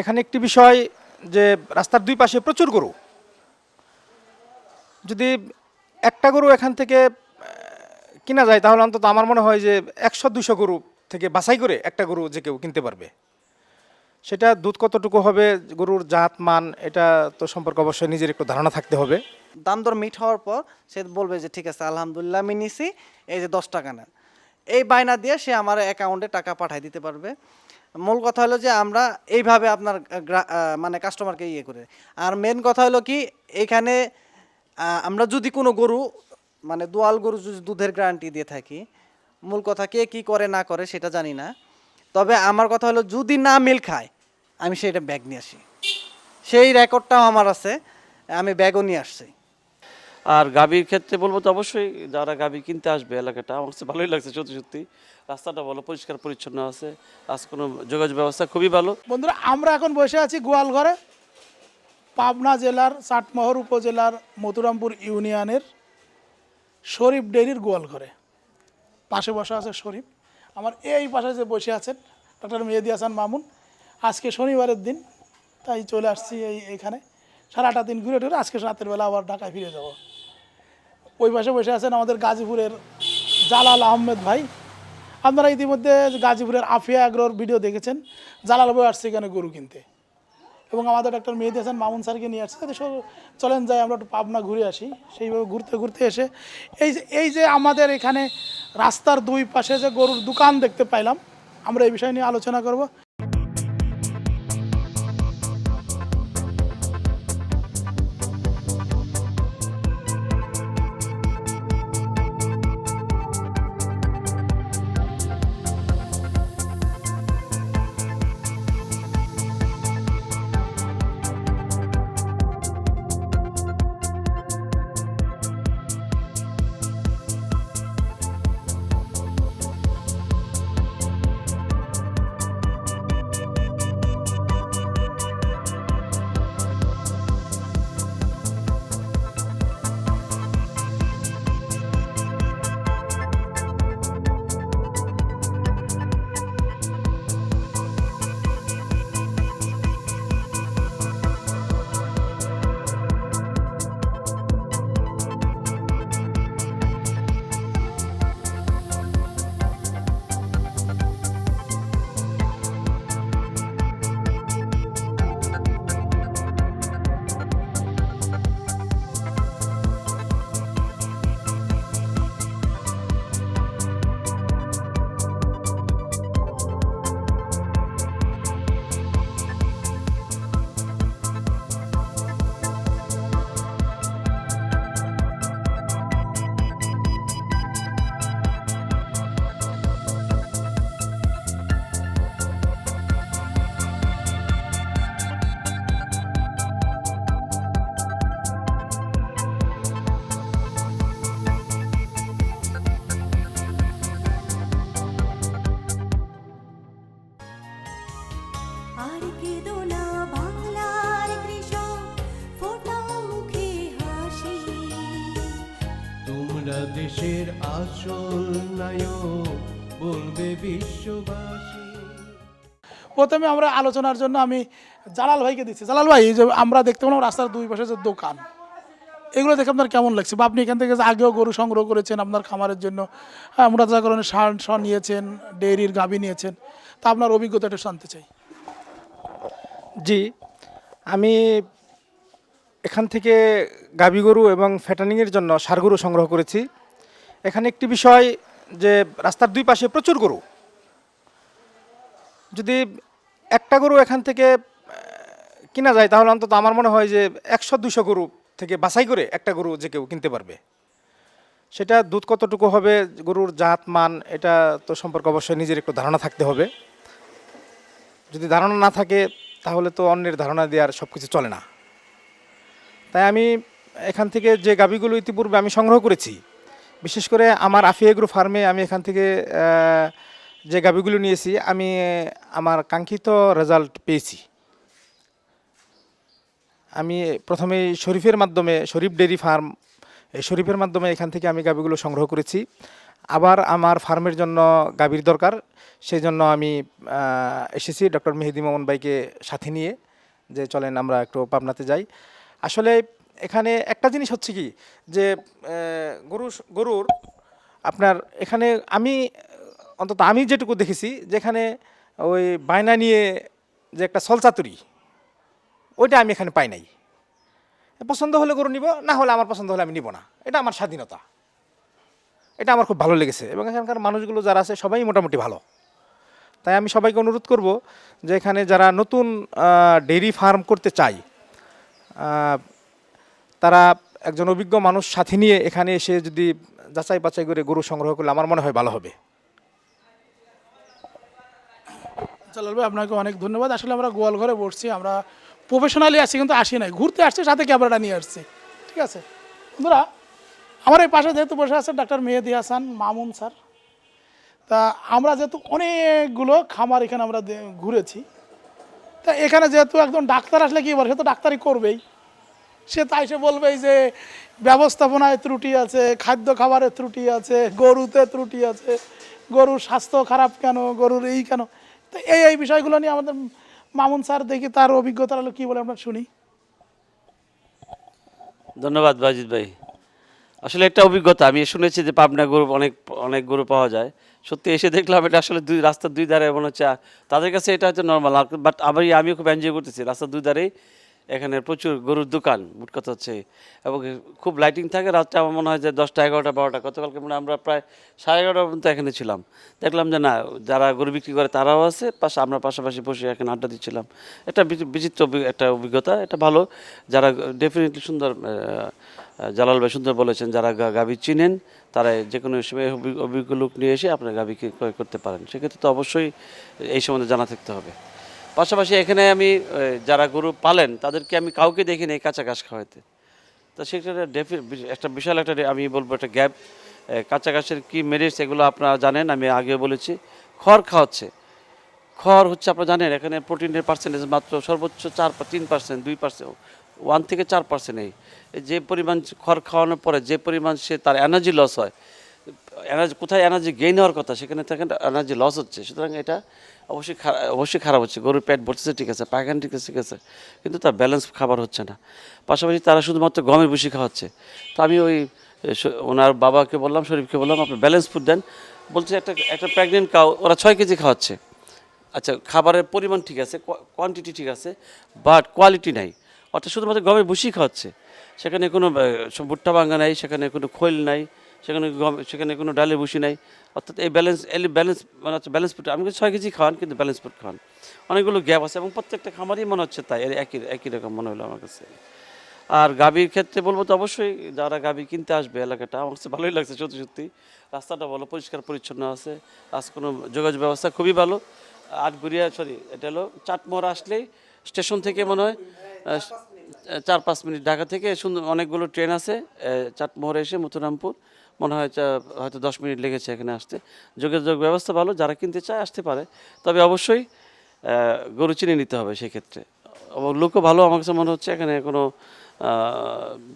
এখানে একটি বিষয় যে রাস্তার দুই পাশে প্রচুর গরু। যদি একটা গরু এখান থেকে কিনা যায়, তাহলে অন্তত আমার মনে হয় যে একশো দুশো গরু থেকে বাছাই করে একটা গরু যে কেউ কিনতে পারবে। সেটা দুধ কতটুকু হবে, গরুর জাত, মান, এটা তো সম্পর্কে অবশ্যই নিজের একটু ধারণা থাকতে হবে। দাম দর মিট হওয়ার পর সে বলবে যে, ঠিক আছে, আলহামদুলিল্লাহ, আমি নিছি, এই যে দশ টাকা না এই বায়না দিয়ে সে আমার অ্যাকাউন্টে টাকা পাঠিয়ে দিতে পারবে। মূল কথা হলো যে আমরা এইভাবে আপনার মানে কাস্টমারকে ইয়ে করে। আর মেন কথা হলো কি, এখানে আমরা যদি কোনো গরু মানে দোয়াল গরু যদি দুধের গ্যারান্টি দিয়ে থাকি, মূল কথা কে কী করে না করে সেটা জানি না। তবে আমার কথা হলো যদি না মিল খায়, আমি সেটা ব্যাগ নিয়ে আসি। সেই রেকর্ডটাও আমার আছে, আমি ব্যাগও নিয়ে আসছি। আর গাভীর ক্ষেত্রে বলব তো অবশ্যই যারা গাভী কিনতে আসবে এলাকাটা, আমার কাছে ভালোই লাগছে সত্যি সত্যি। রাস্তাটা ভালো, পরিষ্কার, পরিচ্ছন্ন আছে, আজ কোনো যোগাযোগ ব্যবস্থা খুবই ভালো। বন্ধুরা, আমরা এখন বসে আছি গোয়ালঘরে, পাবনা জেলার চাটমোহর উপজেলার মথুরামপুর ইউনিয়নের শরীফ ডেরির গোয়ালঘরে। পাশে বসে আছে শরীফ। আমার এই পাশে যে বসে আছেন ডক্টর মেহেদি হাসান মামুন। আজকে শনিবারের দিন, তাই চলে আসছি এই এখানে। সারাটা দিন ঘুরে টুরে আজকে রাতের বেলা আবার ঢাকায় ফিরে যাব। ওই পাশে বসে আছেন আমাদের গাজীপুরের জালাল আহমেদ ভাই। আপনারা ইতিমধ্যে গাজীপুরের আফিয়া আগ্রহর ভিডিও দেখেছেন। জালাল ভাই আসছে এখানে গরু কিনতে। এবং আমাদের একটা মেহেদি হাসান মামুন স্যারকে নিয়ে আসছে। তাদের সব- চলেন যাই, আমরা একটু পাবনা ঘুরে আসি। সেইভাবে ঘুরতে ঘুরতে এসে এই যে এই যে আমাদের এখানে রাস্তার দুই পাশে যে গরুর দোকান দেখতে পাইলাম, আমরা এই বিষয় নিয়ে আলোচনা করব। আসল নায়ক বলবে বিশ্ববাসী। প্রথমে আমরা আলোচনার জন্য আমি জালাল ভাইকে দিচ্ছি। জালাল ভাই যে আমরা দেখতে পেলাম রাস্তার দুই পাশে যে দোকান এগুলো দেখে আপনার কেমন লাগছে? বা আপনি এখান থেকে আগেও গরু সংগ্রহ করেছেন আপনার খামারের জন্য হ্যাঁ মোটাতাকরণের সার সার নিয়েছেন ডেয়ারির গাভি নিয়েছেন তা আপনার অভিজ্ঞতা একটু জানতে চাই। জি আমি এখান থেকে গাভী গরু এবং ফ্যাটানিংয়ের জন্য সার গরু সংগ্রহ করেছি। এখানে একটি বিষয় যে রাস্তার দুই পাশে প্রচুর গরু। যদি একটা গরু এখান থেকে কিনা যায়, তাহলে অন্তত আমার মনে হয় যে একশো, দুশো গরু থেকে বাছাই করে একটা গরু যে কেউ কিনতে পারবে। সেটা দুধ কতটুকু হবে, গরুর জাত, মান, এটা তো সম্পর্কে অবশ্যই নিজের একটু ধারণা থাকতে হবে। যদি ধারণা না থাকে, তাহলে তো অন্যের ধারণা দেওয়ার সব কিছু চলে না। তাই আমি এখান থেকে যে গাভীগুলো ইতিপূর্বে আমি সংগ্রহ করেছি বিশেষ করে আমার আফিয়াগ্রো ফার্মে আমি এখান থেকে যে গাভীগুলো নিয়েছি, আমি, আমার কাঙ্ক্ষিত রেজাল্ট পেয়েছি। আমি প্রথমে শরীফের মাধ্যমে, শরীফ ডেরি ফার্ম, এই শরীফের মাধ্যমে এখান থেকে আমি গাভীগুলো সংগ্রহ করেছি। আবার আমার ফার্মের জন্য গাভীর দরকার, সেই জন্য আমি এসেছি ডক্টর মেহেদি মোমন ভাইকে সাথে নিয়ে, যে চলেন আমরা একটু পাবনাতে যাই। আসলে এখানে একটা জিনিস হচ্ছে কি যে গরু গরুর আপনার এখানে আমি অন্তত আমি যেটুকু দেখেছি যেখানে ওই বায়না নিয়ে যে একটা সলচাতুরি ওইটা আমি এখানে পাই নাই। পছন্দ হলে গরু নিব না হলে আমার পছন্দ হলে আমি নিব না। এটা আমার স্বাধীনতা। এটা আমার খুব ভালো লেগেছে এবং এখানকার মানুষগুলো যারা আছে সবাই মোটামুটি ভালো। তাই আমি সবাইকে অনুরোধ করব যে এখানে যারা নতুন ডেইরি ফার্ম করতে আহ, তারা একজন অভিজ্ঞ মানুষ সাথে নিয়ে এখানে এসে যদি যাচাই বাছাই করে গরু সংগ্রহ করলে আমার মনে হয় ভালো হবে। জালাল ভাই, আপনাকে অনেক ধন্যবাদ। আসলে আমরা গোয়াল ঘরে বসছি, আমরা প্রফেশনালি আসছি কিন্তু আসি নাই। ঘুরতে আসছি, সাথে ক্যামেরাটা নিয়ে আসছি। ঠিক আছে? বন্ধুরা, আমার এই পাশে যেহেতু বসে আছে ডাক্তার মেহেদি হাসান, মামুন স্যার। তা আমরা যেহেতু অনেকগুলো খামার এখানে আমরা ঘুরেছি। তা এখানে যেহেতু একজন ডাক্তার আসলে কি বলে, সে তো ডাক্তারই করবেই। সে তাই সে বলবে যে ব্যবস্থাপনায় ত্রুটি আছে খাদ্য খাবারের ত্রুটি আছে, গরুতে ত্রুটি আছে, গরুর স্বাস্থ্য খারাপ কেন, গরুর এই কেন? তো এই এই বিষয়গুলো নিয়ে আমাদের মামুন স্যার দেখি তার অভিজ্ঞতা হলো কী বলে আমরা শুনি। ধন্যবাদ বাজিদ ভাই। আসলে একটা অভিজ্ঞতা, আমি শুনেছি যে পাবনা গরু অনেক অনেক গরু পাওয়া যায়। সত্যি এসে দেখলাম এটা আসলে দুই, রাস্তার দুই ধারে মনে হচ্ছে তাদের কাছে এটা হচ্ছে নর্মাল বাট আবার আমিও খুব এনজয় করতেছি, রাস্তার দুই ধারেই এখানে প্রচুর গরুর দোকান, মোট কথা হচ্ছে। এবং খুব লাইটিং থাকে রাত্রে আমার মনে হয় যে দশটা, এগারোটা, বারোটা, গতকালকে মনে আমরা প্রায় সাড়ে এগারোটা পর্যন্ত এখানে ছিলাম। দেখলাম যে না, যারা গরু বিক্রি করে তারাও আছে, পাশে আমরা পাশাপাশি বসে এখানে আড্ডা দিচ্ছিলাম। এটা বিচি- বিচিত্র একটা অভিজ্ঞতা, এটা ভালো। যারা ডেফিনেটলি সুন্দর জালাল ভাই সুন্দর বলেছেন, যারা গাভী চিনেন, তারা যে কোনো সময় অভি- অভিজ্ঞ লোক নিয়ে এসে আপনার গাভীকে ক্রয় করতে পারেন। সেক্ষেত্রে তো অবশ্যই এই সম্বন্ধে জানা থাকতে হবে। পাশাপাশি এখানে আমি যারা গরু পালেন, তাদেরকে আমি কাউকে দেখিনি কাঁচা ঘাস খাওয়াতে তো ডেফি একটা বিশাল একটা আমি বলব একটা গ্যাপ কাঁচা ঘাসের কী মেরিটস এগুলো আপনারা জানেন, আমি আগে বলেছি। খড় খাওয়াচ্ছে। খড় হচ্ছে আপনারা জানেন, এখানে প্রোটিনের পার্সেন্টেজ মাত্র সর্বোচ্চ চার তিন পার্সেন্ট দুই পার্সেন্ট ওয়ান থেকে চার পার্সেন্ট এই। যে পরিমাণ খড় খাওয়ানোর পরে যে পরিমাণ সে তার এনার্জি লস হয় এনার্জি কোথায় এনার্জি গেইন হওয়ার কথা, সেখানে এনার্জি লস হচ্ছে। সুতরাং এটা অবশ্যই খারাপ অবশ্যই খারাপ হচ্ছে। গরুর পেট ভরতেছে, ঠিক আছে, পায়খানা ঠিক আছে ঠিক আছে, কিন্তু তার ব্যালেন্স খাবার হচ্ছে না। পাশাপাশি তারা শুধুমাত্র গমের ভুসি খাওয়াচ্ছে। তো আমি ওই ওনার বাবাকে বললাম, শরীফকে বললাম, আপনি ব্যালেন্স ফুড দেন। বলছে, একটা একটা প্রেগনেন্ট কাউ ওরা ছয় কেজি খাওয়াচ্ছে। আচ্ছা খাবারের পরিমাণ ঠিক আছে কোয়ান্টিটি ঠিক আছে বাট কোয়ালিটি নাই। অর্থাৎ শুধুমাত্র গমের ভুসি খাওয়াচ্ছে। সেখানে কোনো ভুট্টা ভাঙা নাই, সেখানে কোনো খৈল নাই, সেখানে গম, সেখানে কোনো ডালের ভুসি নাই। অর্থাৎ এই ব্যালেন্স এলি ব্যালেন্স মানে হচ্ছে ব্যালেন্স ফুড বলছি ছয় কেজি খাওয়ান, কিন্তু ব্যালেন্স ফুড খাওয়ান। অনেকগুলো গ্যাপ আছে এবং প্রত্যেকটা খামারই মনে হচ্ছে তাই, এর একই একই রকম মনে হলো আমার কাছে। আর গাভীর ক্ষেত্রে বলব তো অবশ্যই, যারা গাভী কিনতে আসবে এলাকাটা, আমার কাছে ভালোই লাগছে সত্যি সত্যি। রাস্তাটা ভালো, পরিষ্কার, পরিচ্ছন্ন আছে রাস্তা কোনো যোগাযোগ ব্যবস্থা খুবই ভালো। আটগুড়িয়া সরি এটা হলো চাটমোহর আসলেই স্টেশন থেকে মনে হয় চার পাঁচ মিনিট ঢাকা থেকে সুন্দর অনেকগুলো ট্রেন আছে চাটমোহরে এসে মথুরামপুর। মনে হয় হয়তো দশ মিনিট লেগেছে এখানে আসতে। যোগাযোগ ব্যবস্থা ভালো, যারা কিনতে চায় আসতে পারে। তবে অবশ্যই গরু চিনে নিতে হবে সেক্ষেত্রে। এবং লোকও ভালো, আমার কাছে মনে হচ্ছে এখানে কোনো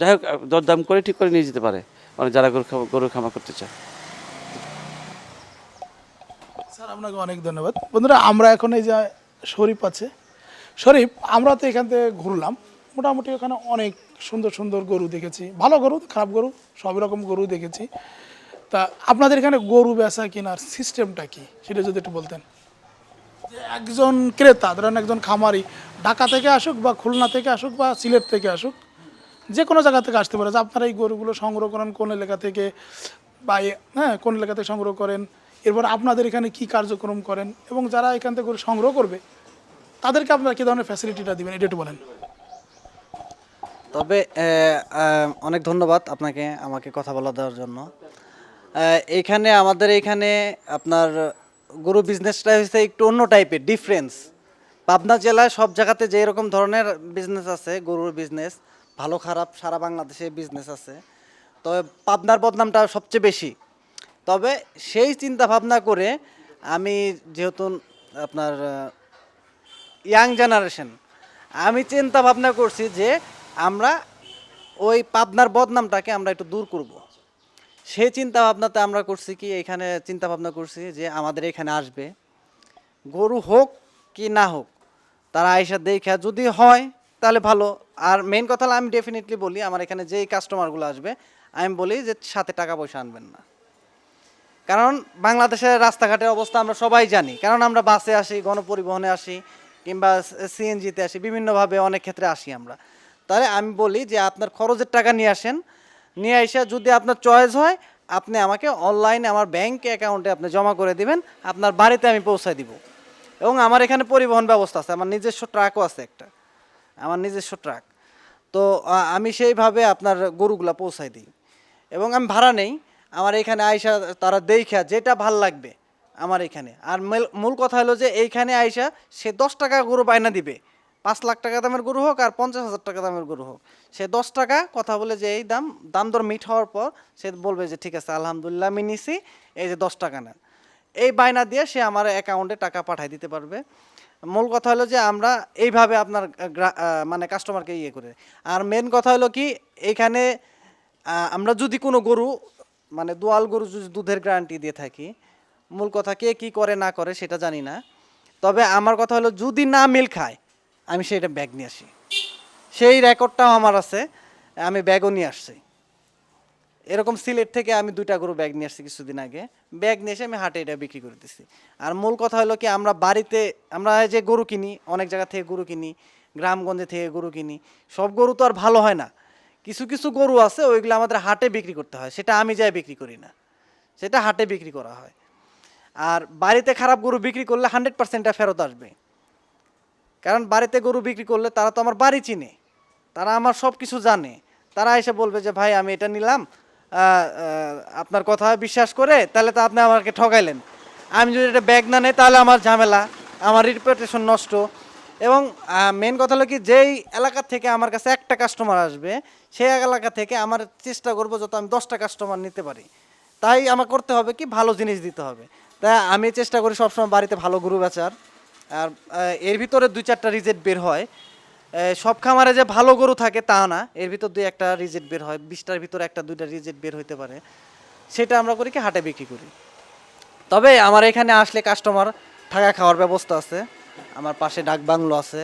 যাই হোক, দরদাম করে ঠিক করে নিয়ে যেতে পারে। মানে যারা গরু গরু খামা করতে চায়। স্যার, আপনাকে অনেক ধন্যবাদ। বন্ধুরা, আমরা এখন এই যে শরীফ আছে, শরীফ, আমরা তো এখান থেকে ঘুরলাম। মোটামুটি ওখানে অনেক সুন্দর সুন্দর গরু দেখেছি। ভালো গরু, খারাপ গরু সব রকম গরু দেখেছি। তা আপনাদের এখানে গরু বেচা কেনার সিস্টেমটা কি? সেটা যদি একটু বলতেন। একজন ক্রেতা, ধরেন একজন খামারি, ঢাকা থেকে আসুক বা খুলনা থেকে আসুক বা সিলেট থেকে আসুক, যে কোনো জায়গা থেকে আসতে পারে। যে আপনারা এই গরুগুলো সংগ্রহ করেন কোন এলাকা থেকে বা হ্যাঁ কোন এলাকা থেকে সংগ্রহ করেন, এরপর আপনাদের এখানে কি কার্যক্রম করেন এবং যারা এখান থেকে গরু সংগ্রহ করবে, তাদেরকে আপনারা কী ধরনের ফ্যাসিলিটিটা দিবেন? এটা একটু বলেন। তবে অনেক ধন্যবাদ আপনাকে আমাকে কথা বলা দেওয়ার জন্য। আহ, এইখানে আমাদের এইখানে আপনার গরু বিজনেসটা হচ্ছে একটু অন্য টাইপের ডিফারেন্স পাবনা জেলায় সব জায়গাতে যে এরকম ধরনের বিজনেস আছে গরুর বিজনেস ভালো খারাপ সারা বাংলাদেশে বিজনেস আছে। তবে পাবনার বদনামটা সবচেয়ে বেশি। তবে সেই চিন্তা ভাবনা করে আমি যেহেতু আপনার ইয়াং জেনারেশন আমি চিন্তা ভাবনা করছি যে আমরা ওই পাবনার বদনামটাকে আমরা একটু দূর করব। সেই চিন্তা ভাবনাতে আমরা করছি কি, এখানে চিন্তা ভাবনা করছি যে আমাদের এখানে আসবে। গরু হোক কি না হোক, তারা আইসা দেখা যদি হয় তাহলে ভালো। আর মেন কথা হলো আমি ডেফিনেটলি বলি, আমার এখানে যেই কাস্টমারগুলো আসবে, আমি বলি যে সাথে টাকা পয়সা আনবেন না। কারণ বাংলাদেশের রাস্তাঘাটের অবস্থা আমরা সবাই জানি। কারণ আমরা বাসে আসি, গণপরিবহনে আসি, কিংবা সিএনজিতে আসি, বিভিন্নভাবে অনেক ক্ষেত্রে আসি আমরা। তাহলে আমি বলি যে আপনার খরচের টাকা নিয়ে আসেন। নিয়ে এসে যদি আপনার চয়েস হয়, আপনি আমাকে অনলাইনে আমার ব্যাংক অ্যাকাউন্টে আপনি জমা করে দিবেন, আপনার বাড়িতে আমি পৌঁছায় দিব। এবং আমার এখানে পরিবহন ব্যবস্থা আছে, আমার নিজস্ব ট্রাকও আছে একটা। আমার নিজস্ব ট্রাক তো আমি সেইভাবে আপনার গরুগুলা পৌঁছাই দিই। এবং আমি ভাড়া নেই, আমার এখানে আইসা তারা দেখা, যেটা ভালো লাগবে আমার এখানে। আর মেল- কথা হলো যে এইখানে আইসা সে দশ টাকা গরু বায়না দিবে। পাঁচ লাখ টাকা দামের গরু হোক আর পঞ্চাশ হাজার টাকা দামের গরু হোক। সে দশ টাকা কথা বলে যে এই দাম দাম দর মিট হওয়ার পর সে বলবে যে, ঠিক আছে, আলহামদুলিল্লাহ, আমি নিছি, এই যে দশ টাকা নেন। এই বায়না দিয়ে সে আমার অ্যাকাউন্টে টাকা পাঠিয়ে দিতে পারবে। মূল কথা হলো যে, আমরা এইভাবে আপনার মানে কাস্টমারকে ইয়ে করে। আর মেন কথা হলো কি এইখানে আমরা যদি কোনো গরু মানে দোয়াল গরু যদি দুধের গ্যারান্টি দিয়ে থাকি, মূল কথা কে কী করে না করে সেটা জানি না। তবে আমার কথা হলো, যদি না মিল খায় আমি সেটা ব্যাগ নিয়ে আসি। সেই রেকর্ডটাও আমার আছে, আমি ব্যাগও নিয়ে আসছি। এরকম সিলেট থেকে আমি দুইটা গরু ব্যাগ নিয়ে আসছি কিছুদিন আগে। ব্যাগ নিয়ে এসে আমি হাটে এটা বিক্রি করে দিচ্ছি আর মূল কথা হলো কি, আমরা বাড়িতে, আমরা যে গরু কিনি, অনেক জায়গা থেকে গরু কিনি, গ্রামগঞ্জে থেকে গরু কিনি, সব গরু তো আর ভালো হয় না। কিছু কিছু গরু আছে, ওইগুলো আমাদের হাটে বিক্রি করতে হয়, সেটা আমি যাই বিক্রি করি না। সেটা হাটে বিক্রি করা হয়। আর বাড়িতে খারাপ গরু বিক্রি করলে হান্ড্রেড পার্সেন্টটা ফেরত আসবে। কারণ বাড়িতে গরু বিক্রি করলে তারা তো আমার বাড়ি চিনে। তারা আমার সব কিছু জানে। তারা এসে বলবে যে, ভাই, আমি এটা নিলাম। আপনার কথা বিশ্বাস করে তাহলে তো আপনি আমাকে ঠকাইলেন। আমি যদি এটা ব্যাগ না নেই তাহলে আমার ঝামেলা। আমার রিপুটেশন নষ্ট। এবং মেন কথা হলো কি, যেই এলাকা থেকে আমার কাছে একটা কাস্টমার আসবে, সেই এলাকা থেকে আমার চেষ্টা করব যত আমি দশটা কাস্টমার নিতে পারি। তাই আমার করতে হবে কি, ভালো জিনিস দিতে হবে। তাই আমি চেষ্টা করি সবসময় বাড়িতে ভালো গরু বেচার। আর এর ভিতরে দুই চারটা রিজেক্ট বের হয়। সব খামারে যে ভালো গরু থাকে তা না, এর ভিতর দুই একটা রিজেক্ট বের হয়, বিশটার ভিতরে একটা দুইটা রিজেক্ট বের হইতে পারে। সেটা আমরা করি কি, হাটে বিক্রি করি। তবে আমার এখানে আসলে কাস্টমার থাকা খাওয়ার ব্যবস্থা আছে। আমার পাশে ডাক বাংলো আছে,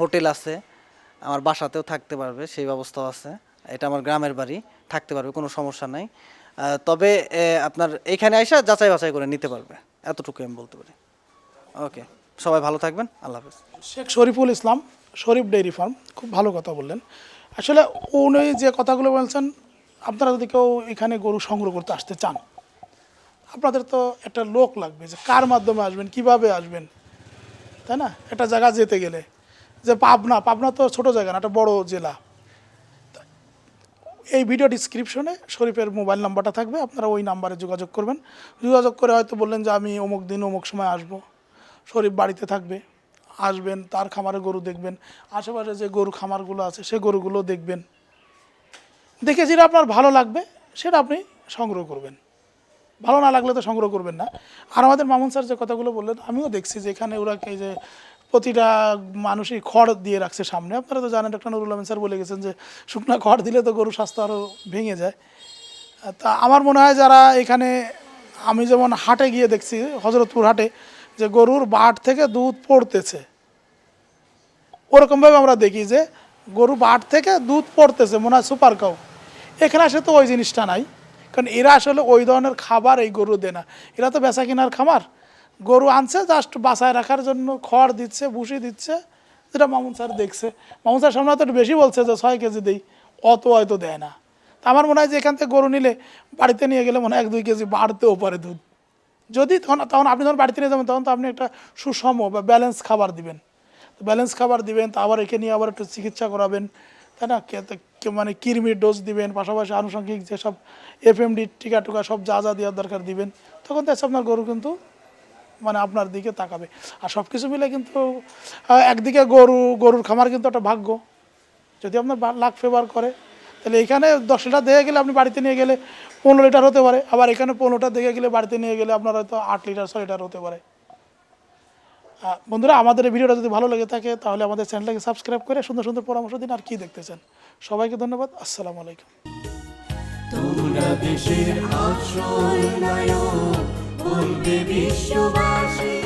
হোটেল আছে, আমার বাসাতেও থাকতে পারবে, সেই ব্যবস্থাও আছে। এটা আমার গ্রামের বাড়ি, থাকতে পারবে, কোনো সমস্যা নাই। তবে আপনার এখানে এসে যাচাই বাছাই করে নিতে পারবে এতটুকু আমি বলতে পারি। ওকে। সবাই ভালো থাকবেন, আল্লাহ হাফেজ। শেখ শরীফুল ইসলাম, শরীফ ডেইরি ফার্ম, খুব ভালো কথা বললেন। আসলে উনি যে কথাগুলো বলছেন, আপনারা যদি কেউ এখানে গরু সংগ্রহ করতে আসতে চান, আপনাদের তো একটা লোক লাগবে যে কার মাধ্যমে আসবেন, কীভাবে আসবেন, তাই না? একটা জায়গা যেতে গেলে, যে পাবনা পাবনা তো ছোট জায়গা না, একটা বড় জেলা। এই ভিডিও ডিসক্রিপশনে শরীফের মোবাইল নাম্বারটা থাকবে, আপনারা ওই নাম্বারে যোগাযোগ করবেন। যোগাযোগ করে হয়তো বললেন যে আমি অমুক দিন অমুক সময় আসব। শরীফ বাড়িতে থাকবে, আসবেন, তার খামারে গরু দেখবেন, আশেপাশে যে গরু খামারগুলো আছে, সে গরুগুলো দেখবেন। দেখে যেটা আপনার ভালো লাগবে, সেটা আপনি সংগ্রহ করবেন। ভালো না লাগলে তো সংগ্রহ করবেন না। আর আমাদের মামুন স্যার যে কথাগুলো বললেন, আমিও দেখছি যে এখানে ওরা এই যে প্রতিটা মানুষই খড় দিয়ে রাখছে সামনে। আপনারা তো জানেন ডক্টর নুরুল আমিন স্যার বলে গেছেন যে, শুকনো খড় দিলে তো গরু স্বাস্থ্য আরও ভেঙে যায়। তা আমার মনে হয় যারা এখানে, আমি যেমন হাটে গিয়ে দেখছি হজরতপুর হাটে যে গরুর বাট থেকে দুধ পড়তেছে। ওরকমভাবে আমরা দেখি যে গরু বাট থেকে দুধ পড়তেছে, মনে হয় সুপার কাউ। এখানে আসে তো ওই জিনিসটা নাই, কারণ এরা আসলে ওই ধরনের খাবার এই গরু দেয় না। এরা তো বেচা কেনার খামার। গরু আনছে জাস্ট বাসায় রাখার জন্য খড় দিচ্ছে, ভুসি দিচ্ছে, যেটা মামুন স্যার দেখছে। মামুন স্যার সামনে তো বেশি বলছে যে ছয় কেজি দেই, অত হয়তো দেয় না। তা আমার মনে হয় যে এখান থেকে গরু নিলে বাড়িতে নিয়ে গেলে মনে হয় এক দুই কেজি বাড়তেও পারে দুধ। যদি তখন তখন আপনি যখন বাড়িতে নিয়ে যাবেন, তখন তো আপনি একটা সুষম বা ব্যালেন্স খাবার দিবেন। ব্যালেন্স খাবার দিবেন, তা আবার একে নিয়ে আবার একটু চিকিৎসা করাবেন, তাই না? মানে কৃমির ডোজ দিবেন, পাশাপাশি আনুষঙ্গিক যেসব এফএমডি টিকা টুকা সব যা যা দেওয়ার দরকার দিবেন, তখন তো এসে আপনার গরু কিন্তু মানে আপনার দিকে তাকাবে। আর সব কিছু মিলে কিন্তু একদিকে গরু গরুর খামার কিন্তু একটা ভাগ্য। যদি আপনার লাখ ফেভার করে তাহলে এখানে দশ লিটার দেখে গেলে আপনি বাড়িতে নিয়ে গেলে পনেরো লিটার হতে পারে। আবার এখানে পনেরোটা দেখে গেলে বাড়িতে নিয়ে গেলে আপনার হয়তো আট লিটার, ছয় লিটার হতে পারে। বন্ধুরা, আমাদের এই ভিডিওটা যদি ভালো লেগে থাকে, তাহলে আমাদের চ্যানেলটাকে সাবস্ক্রাইব করে সুন্দর সুন্দর পরামর্শ দিন আর কি দেখতেছেন। সবাইকে ধন্যবাদ, আসসালামু আলাইকুম। তোমরা দেশের আসল নায়ক, বলবে বিশ্ববাসী।